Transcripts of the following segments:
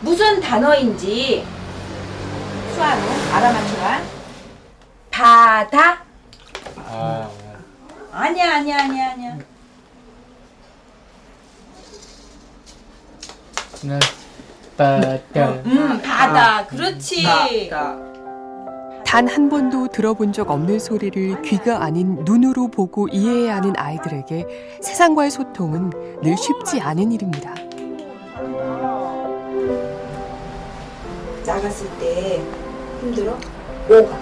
무슨 단어인지 수화로 알아맞혀봐. 바다? 아, 아니야, 아니야, 아니야, 아니야. 나 바다. 음, 바다. 그렇지. 단 한 번도 들어본 적 없는 소리를 귀가 아닌 눈으로 보고 이해해야 하는 아이들에게 세상과의 소통은 늘 쉽지 않은 일입니다. 나갔을 때 힘들어? 뭐가?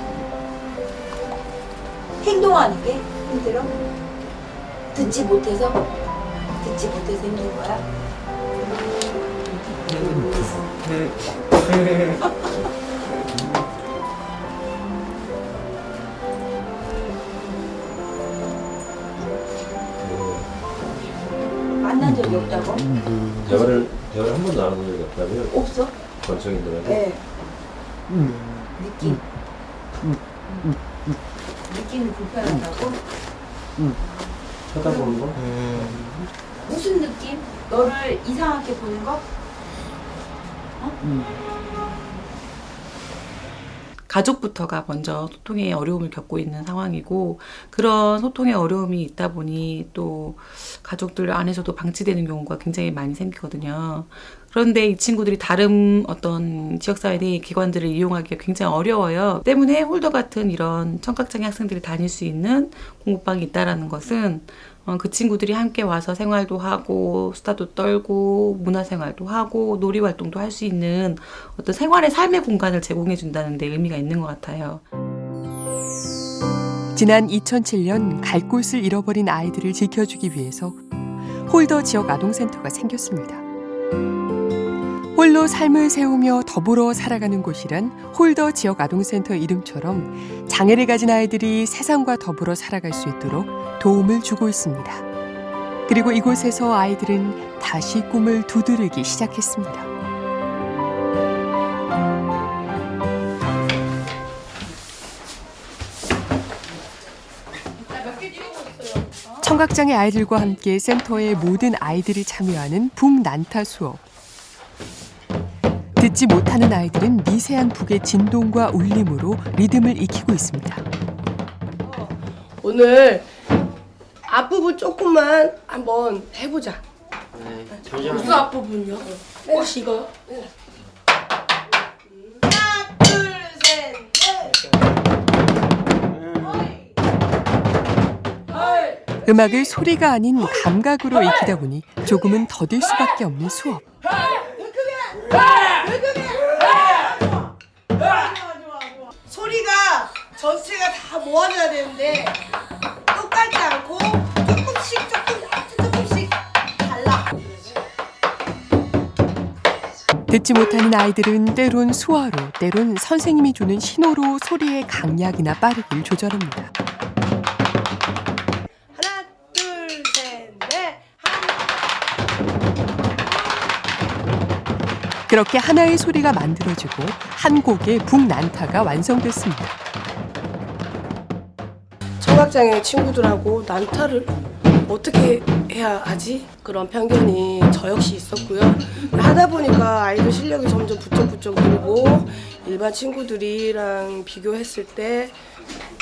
행동하는 게 힘들어? 듣지 못해서? 듣지 못해서 힘든 거야? 만난 적이 없다고? 대화를 대화를 한 번도 안 해본 적이 없다고요? 없어? 권청인들하고 네. 느낌. 느낌이 불편하다고? 쳐다보는 거? 무슨 느낌? 너를 이상하게 보는 거? 가족부터가 먼저 소통에 어려움을 겪고 있는 상황이고 그런 소통에 어려움이 있다 보니 또 가족들 안에서도 방치되는 경우가 굉장히 많이 생기거든요. 그런데 이 친구들이 다른 어떤 지역사회 내 기관들을 이용하기가 굉장히 어려워요. 때문에 홀더 같은 이런 청각장애 학생들이 다닐 수 있는 공부방이 있다라는 것은 어, 그 친구들이 함께 와서 생활도 하고 수다도 떨고 문화생활도 하고 놀이활동도 할 수 있는 어떤 생활의 삶의 공간을 제공해 준다는 데 의미가 있는 것 같아요. 지난 2007년 갈 곳을 잃어버린 아이들을 지켜주기 위해서 홀더 지역 아동센터가 생겼습니다. 홀로 삶을 세우며 더불어 살아가는 곳이란 홀더 지역 아동센터 이름처럼 장애를 가진 아이들이 세상과 더불어 살아갈 수 있도록 도움을 주고 있습니다. 그리고 이곳에서 아이들은 다시 꿈을 두드리기 시작했습니다. 청각장애 아이들과 함께 센터의 모든 아이들이 참여하는 북난타 수업. 듣지 못하는 아이들은 미세한 북의 진동과 울림으로 리듬을 익히고 있습니다. 오늘 앞부분 조금만 한번 해보자. 무슨 앞부분요? 혹시 이거? 하나, 둘, 셋, 넷. 음악을 소리가 아닌 감각으로 익히다 보니 조금은 더딜 수밖에 없는 수업. 소리가 전체가 다 모아져야 되는데 똑같지 않고 조금씩 조금 조금씩 달라. 듣지 못하는 아이들은 때론 수화로, 때론 선생님이 주는 신호로 소리의 강약이나 빠르기를 조절합니다. 그렇게 하나의 소리가 만들어지고 한 곡의 북난타가 완성됐습니다. 청각장애 친구들하고 난타를 어떻게 해야 하지? 그런 편견이 저 역시 있었고요. 하다 보니까 아이들 실력이 점점 부쩍부쩍 늘고 일반 친구들이랑 비교했을 때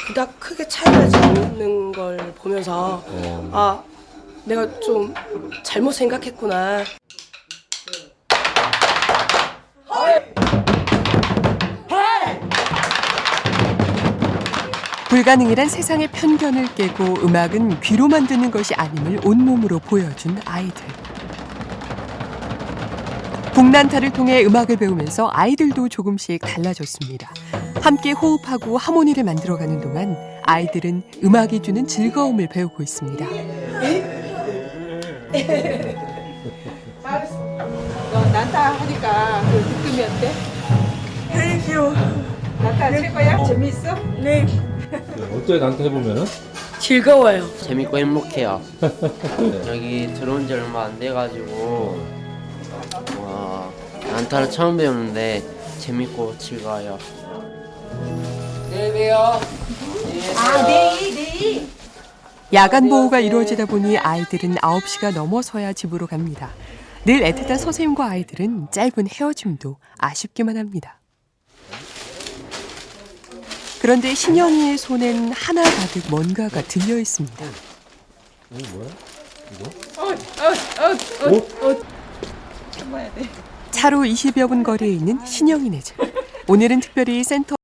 그닥 크게 차이 나지 않는 걸 보면서 아 내가 좀 잘못 생각했구나. 불가능이란 세상의 편견을 깨고 음악은 귀로만 듣는 것이 아님을 온몸으로 보여준 아이들. 북난타를 통해 음악을 배우면서 아이들도 조금씩 달라졌습니다. 함께 호흡하고 하모니를 만들어가는 동안 아이들은 음악이 주는 즐거움을 배우고 있습니다. 너 난타 하니까 그 느낌이 어때? 난타 최고야? 재밌어? 네 어때 나한테 해보면은? 즐거워요. 재밌고 행복해요. 여기 들어온 지 얼마 안 돼가지고 와 난타를 처음 배우는데 재밌고 즐거워요. 아, 내일, 내일. 야간 보호가 이루어지다 보니 아이들은 9시가 넘어서야 집으로 갑니다. 늘 애틋한 선생님과 아이들은 짧은 헤어짐도 아쉽기만 합니다. 그런데 신영이의 손엔 하나 가득 뭔가가 들려 있습니다. 이거 뭐야? 차로 20여 분 거리에 있는 신영이네 집. 오늘은 특별히 센터